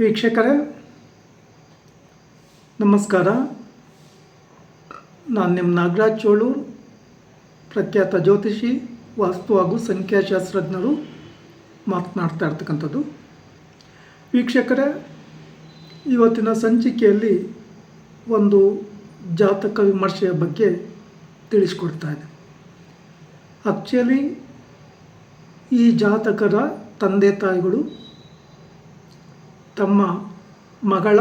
ವೀಕ್ಷಕರೇ, ನಮಸ್ಕಾರ. ನಾನು ನಿಮ್ಮ ನಾಗರಾಜ್ ಚೋಳು ಪ್ರಖ್ಯಾತ ಜ್ಯೋತಿಷಿ, ವಾಸ್ತು ಹಾಗೂ ಸಂಖ್ಯಾಶಾಸ್ತ್ರಜ್ಞರು ಮಾತನಾಡ್ತಾ ಇರ್ತಕ್ಕಂಥದ್ದು. ವೀಕ್ಷಕರೇ, ಇವತ್ತಿನ ಸಂಚಿಕೆಯಲ್ಲಿ ಒಂದು ಜಾತಕ ವಿಮರ್ಶೆಯ ಬಗ್ಗೆ ತಿಳಿಸ್ಕೊಡ್ತಾ ಇದೆ ಆಕ್ಚುಲಿ ಈ ಜಾತಕರ ತಂದೆ ತಾಯಿಗಳು ತಮ್ಮ ಮಗಳ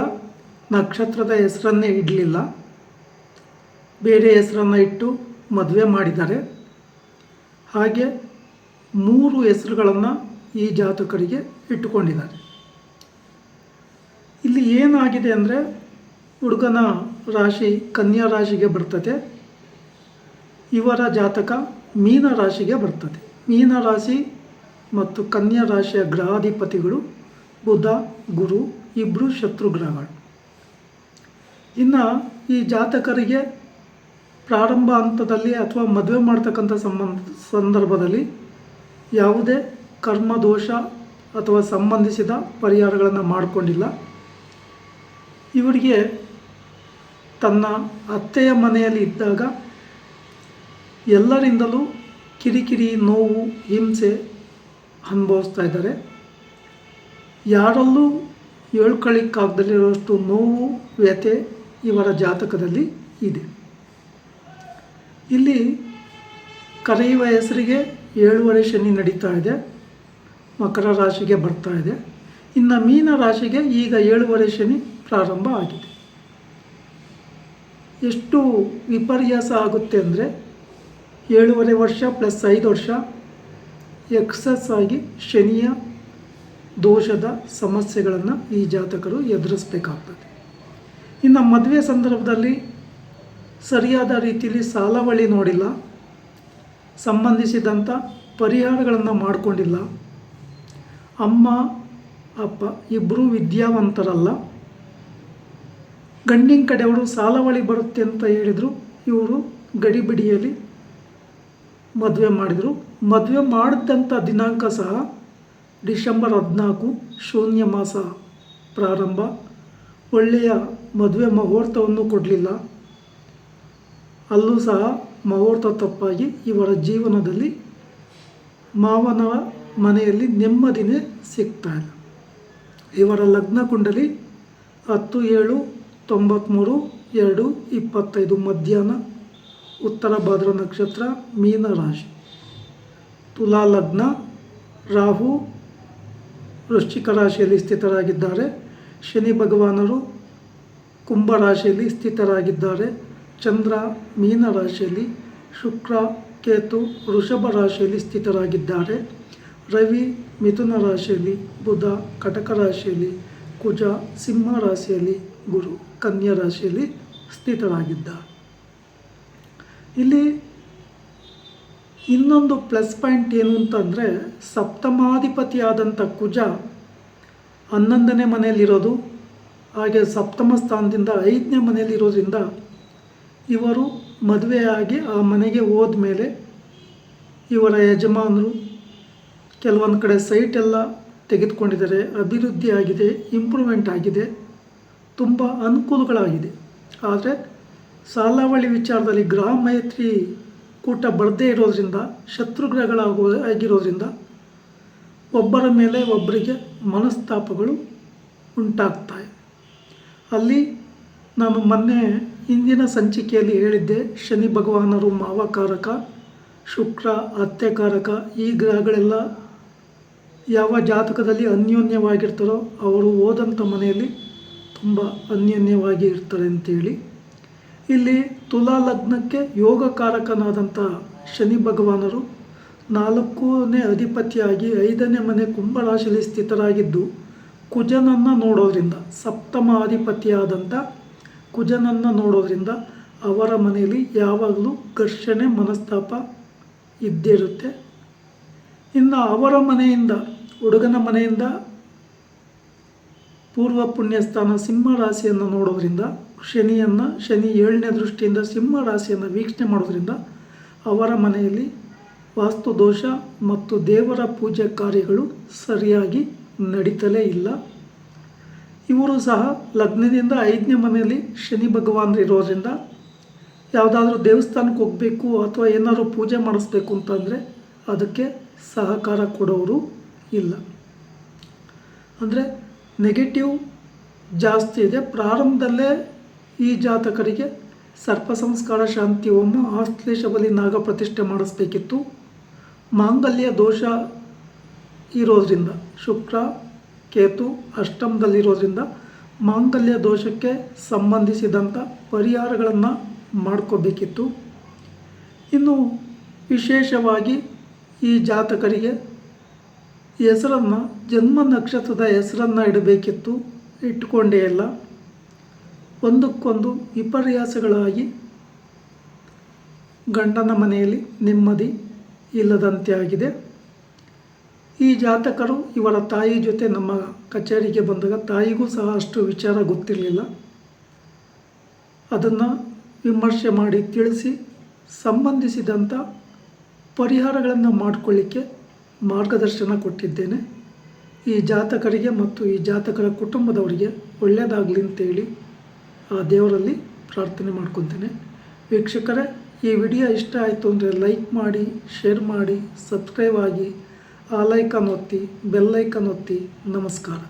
ನಕ್ಷತ್ರದ ಹೆಸರನ್ನೇ ಇಡಲಿಲ್ಲ. ಬೇರೆ ಹೆಸರನ್ನು ಇಟ್ಟು ಮದುವೆ ಮಾಡಿದ್ದಾರೆ. ಹಾಗೆ ಮೂರು ಹೆಸರುಗಳನ್ನು ಈ ಜಾತಕರಿಗೆ ಇಟ್ಟುಕೊಂಡಿದ್ದಾರೆ. ಇಲ್ಲಿ ಏನಾಗಿದೆ ಅಂದರೆ ಹುಡುಗನ ರಾಶಿ, ಕನ್ಯಾ ರಾಶಿಗೆ ಬರ್ತದೆ. ಇವರ ಜಾತಕ ಮೀನ ರಾಶಿಗೆ ಬರ್ತದೆ. ಮೀನ ರಾಶಿ ಮತ್ತು ಕನ್ಯಾ ರಾಶಿಯ ಗ್ರಹಾಧಿಪತಿಗಳು ಬುಧ, ಗುರು ಇಬ್ಬರು ಶತ್ರು ಗ್ರಹಗಳು. ಇನ್ನು ಈ ಜಾತಕರಿಗೆ ಪ್ರಾರಂಭ ಹಂತದಲ್ಲಿ ಅಥವಾ ಮದುವೆ ಮಾಡ್ತಕ್ಕಂಥ ಸಂಬಂಧ, ಸಂದರ್ಭದಲ್ಲಿ ಯಾವುದೇ ಕರ್ಮದೋಷ ಅಥವಾ ಸಂಬಂಧಿಸಿದ ಪರಿಹಾರಗಳನ್ನು ಮಾಡಿಕೊಂಡಿಲ್ಲ. ಇವರಿಗೆ ತನ್ನ ಅತ್ತೆಯ ಮನೆಯಲ್ಲಿ ಇದ್ದಾಗ ಎಲ್ಲರಿಂದಲೂ ಕಿರಿಕಿರಿ, ನೋವು, ಹಿಂಸೆ ಅನುಭವಿಸ್ತಾ ಇದ್ದಾರೆ. ಯಾರಲ್ಲೂ ಹೇಳ್ಕೊಳ್ಳಿಕ್ಕಾಗದಲ್ಲಿರುವಷ್ಟು ನೋವು, ವ್ಯಥೆ ಇವರ ಜಾತಕದಲ್ಲಿ ಇದೆ. ಇಲ್ಲಿ ಕರೆಯುವ ಹೆಸರಿಗೆ ಏಳುವರೆ ಶನಿ ನಡೀತಾ ಇದೆ, ಮಕರ ರಾಶಿಗೆ ಬರ್ತಾ ಇದೆ. ಇನ್ನು ಮೀನ ರಾಶಿಗೆ ಈಗ ಏಳುವರೆ ಶನಿ ಪ್ರಾರಂಭ ಆಗಿದೆ. ಎಷ್ಟು ವಿಪರ್ಯಾಸ ಆಗುತ್ತೆ ಅಂದರೆ ಏಳುವರೆ ವರ್ಷ ಪ್ಲಸ್ ಐದು ವರ್ಷ ಎಕ್ಸಸ್ ಆಗಿ ಶನಿಯ ದೋಷದ ಸಮಸ್ಯೆಗಳನ್ನು ಈ ಜಾತಕರು ಎದುರಿಸಬೇಕಾಗ್ತದೆ. ಇನ್ನು ಮದುವೆ ಸಂದರ್ಭದಲ್ಲಿ ಸರಿಯಾದ ರೀತಿಯಲ್ಲಿ ಸಾಲವಳಿ ನೋಡಿಲ್ಲ ಸಂಬಂಧಿಸಿದಂಥ ಪರಿಹಾರಗಳನ್ನು ಮಾಡಿಕೊಂಡಿಲ್ಲ. ಅಮ್ಮ, ಅಪ್ಪ ಇಬ್ಬರೂ ವಿದ್ಯಾವಂತರಲ್ಲ. ಗಂಡಿನ ಕಡೆಯವರು ಸಾಲವಳಿ ಬರುತ್ತೆ ಅಂತ ಹೇಳಿದರು, ಇವರು ಗಡಿಬಿಡಿಯಲ್ಲಿ ಮದುವೆ ಮಾಡಿದರು. ಮದುವೆ ಮಾಡಿದಂಥ ದಿನಾಂಕ ಸಹ ಡಿಸೆಂಬರ್ ಹದಿನಾಲ್ಕು ಶೂನ್ಯ ಮಾಸ ಪ್ರಾರಂಭ. ಒಳ್ಳೆಯ ಮದುವೆ ಮುಹೂರ್ತವನ್ನು ಕೊಡಲಿಲ್ಲ. ಅಲ್ಲೂ ಸಹ ಮುಹೂರ್ತ ತಪ್ಪಾಗಿ ಇವರ ಜೀವನದಲ್ಲಿ ಮಾವನ ಮನೆಯಲ್ಲಿ ನೆಮ್ಮದಿನೇ ಸಿಗ್ತಾ ಇಲ್ಲ. ಇವರ ಲಗ್ನ ಕುಂಡಲಿ ಹತ್ತು ಏಳು ತೊಂಬತ್ತ್ಮೂರು ಎರಡು ಇಪ್ಪತ್ತೈದು ಮಧ್ಯಾಹ್ನ ಉತ್ತರ ಭಾದ್ರ ನಕ್ಷತ್ರ ಮೀನರಾಶಿ. ತುಲಾ ಲಗ್ನ, ರಾಹು ವೃಶ್ಚಿಕ ರಾಶಿಯಲ್ಲಿ ಸ್ಥಿತರಾಗಿದ್ದಾರೆ. ಶನಿ ಭಗವಾನರು ಕುಂಭ ರಾಶಿಯಲ್ಲಿ ಸ್ಥಿತರಾಗಿದ್ದಾರೆ. ಚಂದ್ರ ಮೀನ ರಾಶಿಯಲ್ಲಿ ಶುಕ್ರ, ಕೇತು, ವೃಷಭ ರಾಶಿಯಲ್ಲಿ ಸ್ಥಿತರಾಗಿದ್ದಾರೆ. ರವಿ ಮಿಥುನ ರಾಶಿಯಲ್ಲಿ ಬುಧ, ಕಟಕ ರಾಶಿಯಲ್ಲಿ ಕುಜ, ಸಿಂಹ ರಾಶಿಯಲ್ಲಿ ಗುರು, ಕನ್ಯಾ ರಾಶಿಯಲ್ಲಿ ಸ್ಥಿತರಾಗಿದ್ದಾರೆ. ಇಲ್ಲಿ ಇನ್ನೊಂದು ಪ್ಲಸ್ ಪಾಯಿಂಟ್ ಏನು ಅಂತಂದರೆ ಸಪ್ತಮಾಧಿಪತಿಯಾದಂಥ ಕುಜ ಹನ್ನೊಂದನೇ ಮನೆಯಲ್ಲಿರೋದು, ಹಾಗೆ ಸಪ್ತಮ ಸ್ಥಾನದಿಂದ ಐದನೇ ಮನೆಯಲ್ಲಿರೋದ್ರಿಂದ ಇವರು ಮದುವೆಯಾಗಿ ಆ ಮನೆಗೆ ಹೋದ ಮೇಲೆ ಇವರ ಯಜಮಾನರು ಕೆಲವೊಂದು ಕಡೆ ಸೈಟ್ ಎಲ್ಲ ತೆಗೆದುಕೊಂಡಿದ್ದಾರೆ, ಅಭಿವೃದ್ಧಿ ಆಗಿದೆ, ಇಂಪ್ರೂವ್ಮೆಂಟ್ ಆಗಿದೆ, ತುಂಬ ಅನುಕೂಲಗಳಾಗಿದೆ. ಆದರೆ ಸಾಲಾವಳಿ ವಿಚಾರದಲ್ಲಿ ಗ್ರಾಮ ಮೈತ್ರಿ ಕೂಟ ಬರದೇ ಇರೋದ್ರಿಂದ ಶತ್ರುಗ್ರಹಗಳಾಗೋ ಆಗಿರೋದ್ರಿಂದ ಒಬ್ಬರ ಮೇಲೆ ಒಬ್ಬರಿಗೆ ಮನಸ್ತಾಪಗಳು ಉಂಟಾಗ್ತಾವೆ ಅಲ್ಲಿ ನಾನು ಮೊನ್ನೆ ಹಿಂದಿನ ಸಂಚಿಕೆಯಲ್ಲಿ ಹೇಳಿದ್ದೆ, ಶನಿ ಭಗವಾನರು ಮಾವಕಾರಕ, ಶುಕ್ರ ಅತ್ಯಕಾರಕ ಈ ಗ್ರಹಗಳೆಲ್ಲ ಯಾವ ಜಾತಕದಲ್ಲಿ ಅನ್ಯೋನ್ಯವಾಗಿರ್ತಾರೋ, ಅವರು ಹೋದಂಥ ಮನೆಯಲ್ಲಿ ತುಂಬ ಅನ್ಯೋನ್ಯವಾಗಿ ಇರ್ತಾರೆ ಅಂತೇಳಿ ಇಲ್ಲಿ ತುಲಾ ಲಗ್ನಕ್ಕೆ ಯೋಗಕಾರಕನಾದಂಥ ಶನಿ ಭಗವಾನರು ನಾಲ್ಕನೇ ಅಧಿಪತಿಯಾಗಿ ಐದನೇ ಮನೆ ಕುಂಭರಾಶಿಯಲ್ಲಿ ಸ್ಥಿತರಾಗಿದ್ದು ಕುಜನನ್ನು ನೋಡೋದ್ರಿಂದ, ಸಪ್ತಮ ಅಧಿಪತಿಯಾದಂಥ ಕುಜನನ್ನು ನೋಡೋದ್ರಿಂದ ಅವರ ಮನೆಯಲ್ಲಿ ಯಾವಾಗಲೂ ಘರ್ಷಣೆ, ಮನಸ್ತಾಪ ಇದ್ದಿರುತ್ತೆ. ಇನ್ನು ಅವರ ಮನೆಯಿಂದ, ಹುಡುಗನ ಮನೆಯಿಂದ ಪೂರ್ವ ಪುಣ್ಯಸ್ಥಾನ ಸಿಂಹ ರಾಶಿಯನ್ನು ನೋಡೋದ್ರಿಂದ, ಶನಿಯನ್ನು, ಶನಿ ಏಳನೇ ದೃಷ್ಟಿಯಿಂದ ಸಿಂಹ ರಾಶಿಯನ್ನು ವೀಕ್ಷಣೆ ಮಾಡೋದ್ರಿಂದ ಅವರ ಮನೆಯಲ್ಲಿ ವಾಸ್ತು ದೋಷ ಮತ್ತು ದೇವರ ಪೂಜೆ ಕಾರ್ಯಗಳು ಸರಿಯಾಗಿ ನಡೀತಲೇ ಇಲ್ಲ. ಇವರು ಸಹ ಲಗ್ನದಿಂದ ಐದನೇ ಮನೆಯಲ್ಲಿ ಶನಿ ಭಗವಾನ್ ಇರೋದ್ರಿಂದ ಯಾವುದಾದ್ರೂ ದೇವಸ್ಥಾನಕ್ಕೆ ಹೋಗಬೇಕು ಅಥವಾ ಏನಾದರೂ ಪೂಜೆ ಮಾಡಿಸ್ಬೇಕು ಅಂತಂದರೆ ಅದಕ್ಕೆ ಸಹಕಾರ ಕೊಡೋರು ಇಲ್ಲ. ಅಂದರೆ ನೆಗೆಟಿವ್ ಜಾಸ್ತಿ ಇದೆ. ಪ್ರಾರಂಭದಲ್ಲೇ ಈ ಜಾತಕರಿಗೆ ಸರ್ಪ ಸಂಸ್ಕಾರ ಶಾಂತಿ ಹೋಮ ಆಶ್ಲೇಷ ಬಲಿ ನಾಗ ಪ್ರತಿಷ್ಠೆ ಮಾಡಿಸ್ಬೇಕಿತ್ತು. ಮಾಂಗಲ್ಯ ದೋಷ ಇರೋದ್ರಿಂದ, ಶುಕ್ರ, ಕೇತು ಅಷ್ಟಮದಲ್ಲಿರೋದ್ರಿಂದ ಮಾಂಗಲ್ಯ ದೋಷಕ್ಕೆ ಸಂಬಂಧಿಸಿದಂಥ ಪರಿಹಾರಗಳನ್ನು ಮಾಡ್ಕೋಬೇಕಿತ್ತು. ಇನ್ನು ವಿಶೇಷವಾಗಿ ಈ ಜಾತಕರಿಗೆ ಹೆಸರನ್ನು, ಜನ್ಮ ನಕ್ಷತ್ರದ ಹೆಸರನ್ನು ಇಡಬೇಕಿತ್ತು, ಇಟ್ಟುಕೊಂಡೇ ಇಲ್ಲ ಒಂದಕ್ಕೊಂದು ವಿಪರ್ಯಾಸಗಳಾಗಿ ಗಂಡನ ಮನೆಯಲ್ಲಿ ನೆಮ್ಮದಿ ಇಲ್ಲದಂತೆ ಆಗಿದೆ. ಈ ಜಾತಕರು ಇವರ ತಾಯಿ ಜೊತೆ ನಮ್ಮ ಕಚೇರಿಗೆ ಬಂದಾಗ ತಾಯಿಗೂ ಸಹ ಅಷ್ಟು ವಿಚಾರ ಗೊತ್ತಿರಲಿಲ್ಲ. ಅದನ್ನು ವಿಮರ್ಶೆ ಮಾಡಿ ತಿಳಿಸಿ ಸಂಬಂಧಿಸಿದಂಥ ಪರಿಹಾರಗಳನ್ನು ಮಾಡಿಕೊಳ್ಳಿಕ್ಕೆ ಮಾರ್ಗದರ್ಶನ ಕೊಟ್ಟಿದ್ದೇನೆ. ಈ ಜಾತಕರಿಗೆ ಮತ್ತು ಈ ಜಾತಕರ ಕುಟುಂಬದವರಿಗೆ ಒಳ್ಳೆಯದಾಗಲಿ ಅಂತೇಳಿ ಆ ದೇವರಲ್ಲಿ ಪ್ರಾರ್ಥನೆ ಮಾಡ್ಕೊತೇನೆ ವೀಕ್ಷಕರೇ, ಈ ವಿಡಿಯೋ ಇಷ್ಟ ಆಯಿತು ಅಂದರೆ ಲೈಕ್ ಮಾಡಿ, ಶೇರ್ ಮಾಡಿ, ಸಬ್ಸ್ಕ್ರೈಬ್ ಆಗಿ, ಆ ಲೈಕನ್ ಒತ್ತಿ ಬೆಲ್ಲೈಕನ್ ಒತ್ತಿ, ನಮಸ್ಕಾರ.